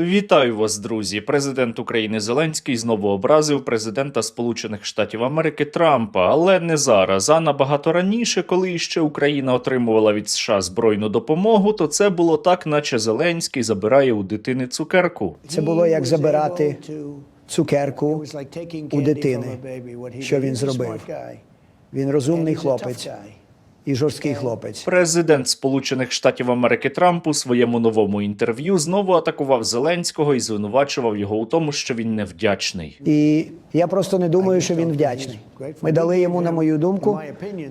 Вітаю вас, друзі. Президент України Зеленський знову образив президента Сполучених Штатів Америки Трампа, але не зараз. А набагато раніше, коли іще Україна отримувала від США збройну допомогу, то це було так, наче Зеленський забирає у дитини цукерку. Це було як забирати цукерку у дитини. Що він зробив? Він розумний хлопець і жорсткий хлопець. Президент Сполучених Штатів Америки Трамп у своєму новому інтерв'ю знову атакував Зеленського і звинувачував його у тому, що він невдячний. І я просто не думаю, що він вдячний. Ми дали йому, на мою думку,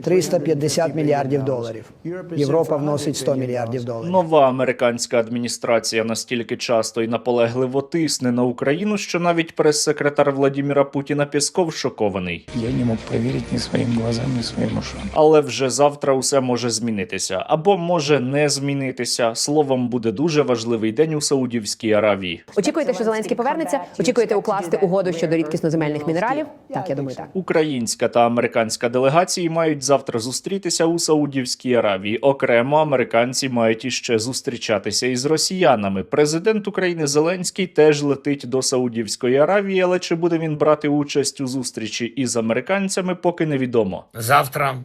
350 мільярдів доларів. Європа вносить 100 мільярдів доларів. Нова американська адміністрація настільки часто і наполегливо тисне на Україну, що навіть прес-секретар Владіміра Путіна Пєсков шокований. Я не мог поверить ни своим глазам, ни своим ушам. Але вже завтра усе може змінитися або може не змінитися. Словом, буде дуже важливий день у Саудівській Аравії. Очікуєте, що Зеленський повернеться? Очікуєте укласти угоду щодо рідкісноземельних мінералів? Так, я думаю, так. Українська та американська делегації мають завтра зустрітися у Саудівській Аравії. Окремо американці мають іще зустрічатися із росіянами. Президент України Зеленський теж летить до Саудівської Аравії, але чи буде він брати участь у зустрічі із американцями, поки невідомо. Завтра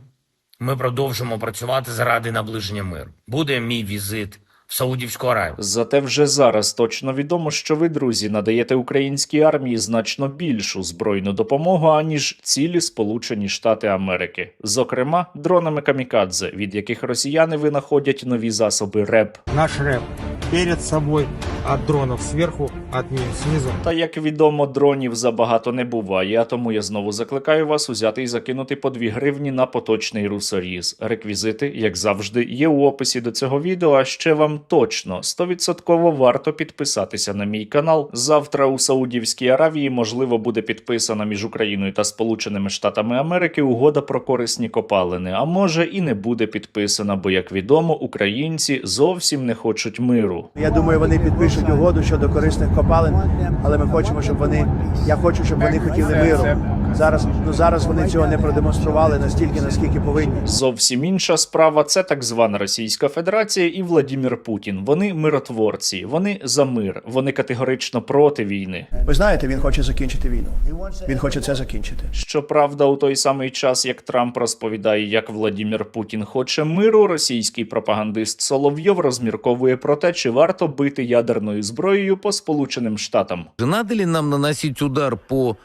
ми продовжимо працювати заради наближення миру. Буде мій візит в Саудівську Аравію. Зате вже зараз точно відомо, що ви, друзі, надаєте українській армії значно більшу збройну допомогу, аніж цілі Сполучені Штати Америки, зокрема дронами камікадзе, від яких росіяни винаходять нові засоби РЕП. Наш рэп перед собой, от дронов сверху, от мин снизу. Та як відомо, дронів забагато не буває, а тому я знову закликаю вас узяти і закинути по 2 гривні на поточний русоріз. Реквізити, як завжди, є у описі до цього відео. А ще вам точно 100% варто підписатися на мій канал. Завтра у Саудівській Аравії можливо буде підписана між Україною та Сполученими Штатами Америки угода про корисні копалини. А може і не буде підписана, бо як відомо, українці зовсім не хочуть миру. Я думаю, вони підпишуть угоду щодо корисних копалин, але ми хочемо, щоб вони. Я хочу, щоб вони хотіли миру. Зараз ну зараз вони цього не продемонстрували настільки, наскільки повинні. Зовсім інша справа це так звана Російська Федерація і Владімір Путін. Вони миротворці, вони за мир, вони категорично проти війни. Ви знаєте, він хоче закінчити війну. Він хоче це закінчити. Щоправда, у той самий час, як Трамп розповідає, як Владімір Путін хоче миру, російський пропагандист Соловйов розмірковує про те, чи варто бити ядерною зброєю по Сполученим Штатам. Надо ли нам наносить удар по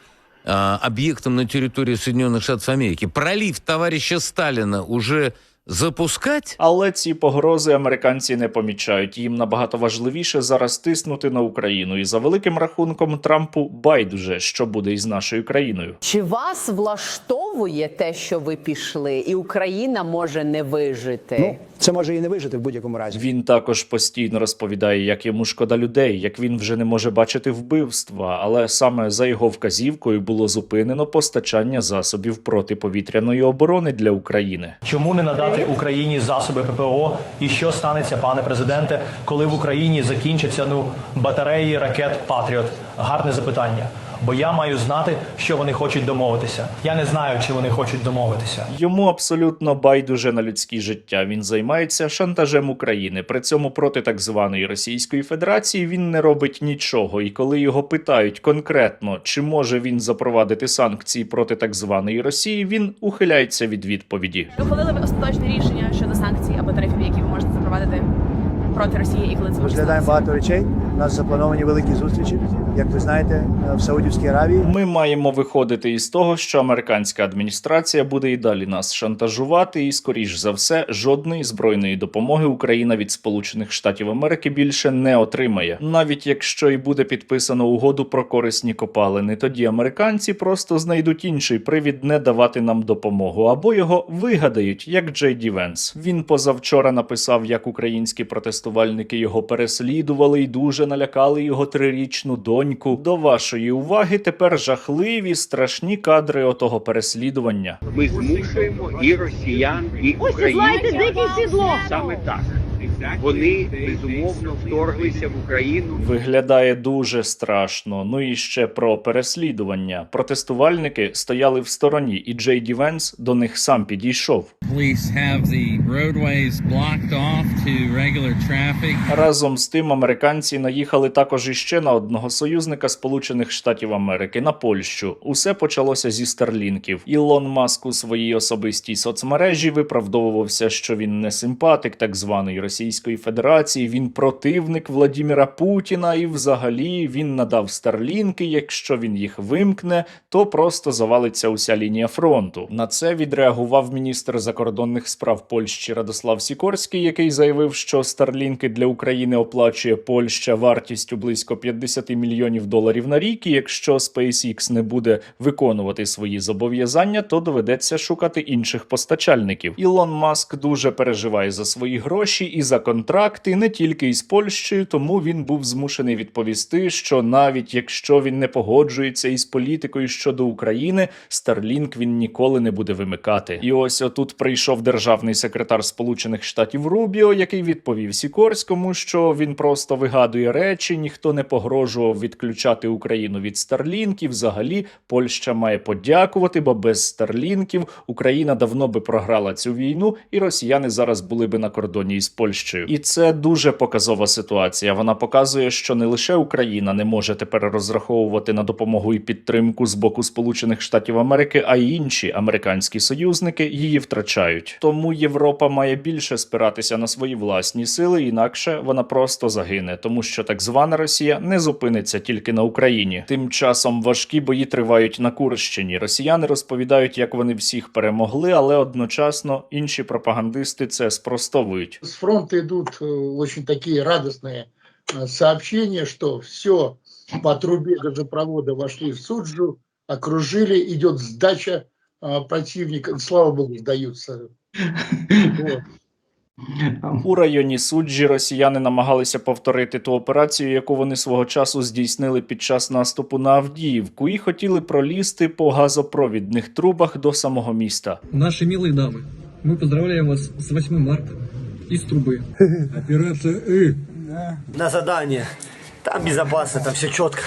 а, объектам на территории Соединенных Штатов Америки? Пролив товарища Сталина уже запускать? Але ці погрози американці не помічають. Їм набагато важливіше зараз тиснути на Україну. І за великим рахунком Трампу байдуже, що буде із нашою країною. Чи вас влаштовує те, що ви пішли, і Україна може не вижити? Ну, це може і не вижити в будь-якому разі. Він також постійно розповідає, як йому шкода людей, як він вже не може бачити вбивства, але саме за його вказівкою було зупинено постачання засобів протиповітряної оборони для України. Чому не надати Україні засоби ППО? І що станеться, пане президенте, коли в Україні закінчаться ну батареї ракет Патріот? Гарне запитання. Бо я маю знати, що вони хочуть домовитися. Я не знаю, чи вони хочуть домовитися. Йому абсолютно байдуже на людське життя. Він займається шантажем України. При цьому проти так званої Російської Федерації він не робить нічого. І коли його питають конкретно, чи може він запровадити санкції проти так званої Росії, він ухиляється від відповіді. Ухвалили ви остаточне рішення щодо санкцій або тарифів, які ви можете запровадити проти Росії і коли це Розглядаємо багато речей. Нас заплановані великі зустрічі, як ви знаєте, в Саудівській Аравії. Ми маємо виходити із того, що американська адміністрація буде і далі нас шантажувати, і скоріш за все, жодної збройної допомоги Україна від Сполучених Штатів Америки більше не отримає. Навіть якщо і буде підписано угоду про корисні копалини, тоді американці просто знайдуть інший привід не давати нам допомогу, або його вигадають, як Джей Ді Венс. Він позавчора написав, як українські протестувальники його переслідували і дуже налякали його трирічну доньку. До вашої уваги тепер жахливі страшні кадри отого переслідування. Ми змушуємо і росіян, і українців саме так Вони безумовно вторглися в Україну. Виглядає дуже страшно. Ну і ще про переслідування. Протестувальники стояли в стороні, і Джей Ді Венс до них сам підійшов. Разом з тим, американці наїхали також іще на одного союзника Сполучених Штатів Америки на Польщу. Усе почалося зі старлінків. Ілон Маск у своїй особистій соцмережі виправдовувався, що він не симпатик так званої Російської Федерації. Він противник Владіміра Путіна, і взагалі він надав старлінки. Якщо він їх вимкне, то просто завалиться уся лінія фронту. На це відреагував міністр закордонних справ Польщі Радослав Сікорський, який заявив, що старлінки для України оплачує Польща вартістю близько 50 мільйонів доларів на рік. І якщо SpaceX не буде виконувати свої зобов'язання, то доведеться шукати інших постачальників. Ілон Маск дуже переживає за свої гроші і за контракти не тільки із Польщею, тому він був змушений відповісти, що навіть якщо він не погоджується із політикою щодо України, Starlink він ніколи не буде вимикати. І ось отут прийшов державний секретар Сполучених Штатів Рубіо, який відповів Сікорському, що він просто вигадує речі, ніхто не погрожував відключати Україну від Старлінків. Взагалі, Польща має подякувати, бо без Старлінків Україна давно би програла цю війну, і росіяни зараз були би на кордоні із Польщею. І це дуже показова ситуація. Вона показує, що не лише Україна не може тепер розраховувати на допомогу і підтримку з боку Сполучених Штатів Америки, а й інші американські союзники її втрачають. Тому Європа має більше спиратися на свої власні сили, інакше вона просто загине, тому що так звана Росія не зупиниться тільки на Україні. Тим часом важкі бої тривають на Курщині. Росіяни розповідають, як вони всіх перемогли, але одночасно інші пропагандисти це спростовують. С фронта идут э, очень такие радостные э, сообщения, что все по трубе газопровода вошли в Суджу, окружили, идет сдача э, противника. Слава богу, сдаются. Вот. У районі суджі росіяни намагалися повторити ту операцію, яку вони свого часу здійснили під час наступу на Авдіївку, і хотіли пролізти по газопровідних трубах до самого міста. Наши милые дамы, мы поздравляем вас с 8 марта из трубы. Операция «И». на задание. Там безопасно, там все четко.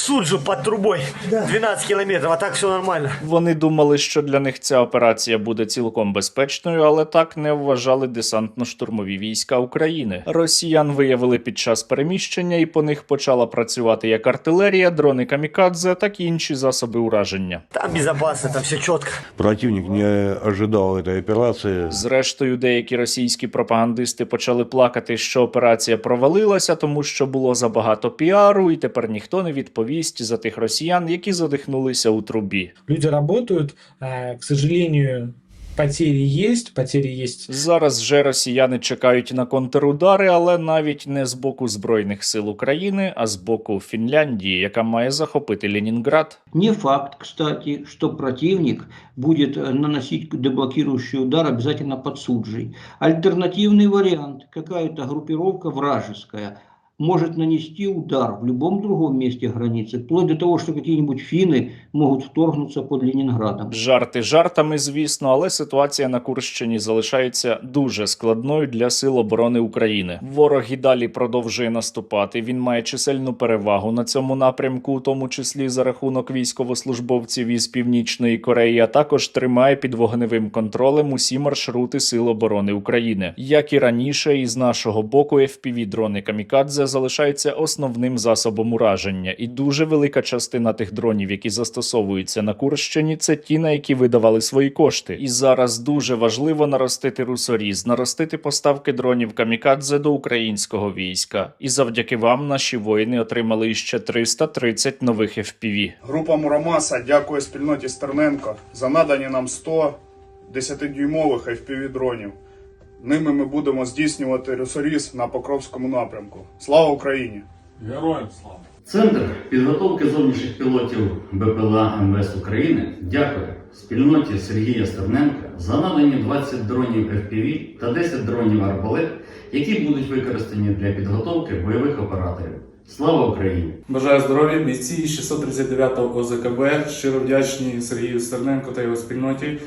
Суджу под трубой 12 километров, а так все нормально. Вони думали, що для них ця операція буде цілком безпечною, але так не вважали десантно-штурмові війська України. Росіян виявили під час переміщення, і по них почала працювати як артилерія, дрони камікадзе, так і інші засоби ураження. Там безопасно, там все четко. Противник не ожидал этой операции. Зрештою, деякі російські пропагандисти почали плакати, що операція провалилася, тому що було забагато піару, і тепер ніхто не відповість за тих росіян, які задихнулися у трубі. Люди работают, а, к сожалению, потери есть, потери есть Зараз вже росіяни чекають на контрудари, але навіть не з боку збройних сил України, а з боку Фінляндії, яка має захопити Ленінград. Не факт, кстати, что противник будет э, наносить деблокирующий удар обязательно под Суджей. Альтернативный вариант, какая-то группировка вражеская, может нанести удар в любом другом месте границы, вплоть до того, что какие-нибудь финны могут вторгнуться под Ленинградом. Жарти жартами, звісно, але ситуація на Курщині залишається дуже складною для сил оборони України. Ворог і далі продовжує наступати. Він має чисельну перевагу на цьому напрямку, у тому числі за рахунок військовослужбовців із північної Кореї, а також тримає під вогневим контролем усі маршрути сил оборони України. Як і раніше, із нашого боку fpv дрони камікадзе залишаються основним засобом ураження, і дуже велика частина тих дронів, які застосовуються на Курщині, це ті, на які видавали свої кошти. І зараз дуже важливо наростити русоріз, наростити поставки дронів камікадзе до українського війська. І завдяки вам наші воїни отримали іще 330 нових FPV. Група Мурамаса дякує спільноті Стерненко за надані нам 100 10-дюймових FPV-дронів. Ними ми будемо здійснювати ресоріз на Покровському напрямку. Слава Україні! Героям слава! Центр підготовки зовнішніх пілотів БПЛА МВС України дякує спільноті Сергія Стерненка за надані 20 дронів FPV та 10 дронів арбалет, які будуть використані для підготовки бойових операторів. Слава Україні! Бажаю здоров'я бійці 639-го ОЗКБ. Щиро вдячні Сергію Стерненко та його спільноті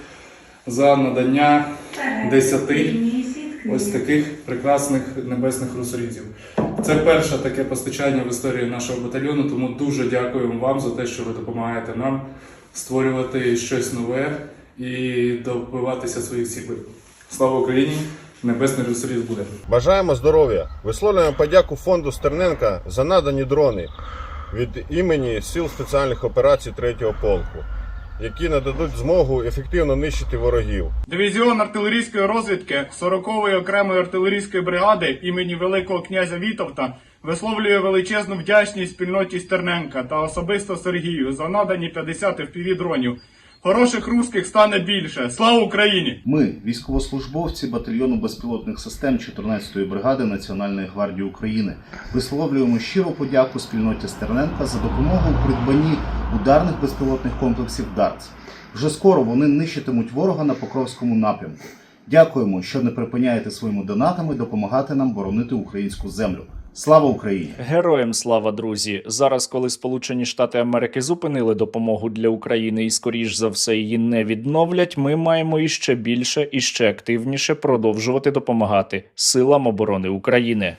за надання 10 ось таких прекрасних небесних русорізів. Це перше таке постачання в історії нашого батальйону, тому дуже дякуємо вам за те, що ви допомагаєте нам створювати щось нове і добиватися своїх цілей. Слава Україні! Небесний русоріз буде! Бажаємо здоров'я. Висловлюємо подяку фонду Стерненка за надані дрони від імені Сил спеціальних операцій 3-го полку, які нададуть змогу ефективно нищити ворогів. Дивізіон артилерійської розвідки 40-ї окремої артилерійської бригади імені Великого князя Вітовта висловлює величезну вдячність спільноті Стерненка та особисто Сергію за надані 50 FPV дронів. Хороших русських стане більше. Слава Україні! Ми, військовослужбовці батальйону безпілотних систем 14-ї бригади Національної гвардії України, висловлюємо щиру подяку спільноті Стерненка за допомогу у придбанні ударних безпілотних комплексів ДАРЦ. Вже скоро вони нищитимуть ворога на Покровському напрямку. Дякуємо, що не припиняєте своїми донатами допомагати нам боронити українську землю. Слава Україні! Героям слава, друзі! Зараз, коли Сполучені Штати Америки зупинили допомогу для України і, скоріш за все, її не відновлять, ми маємо іще більше і ще активніше продовжувати допомагати силам оборони України.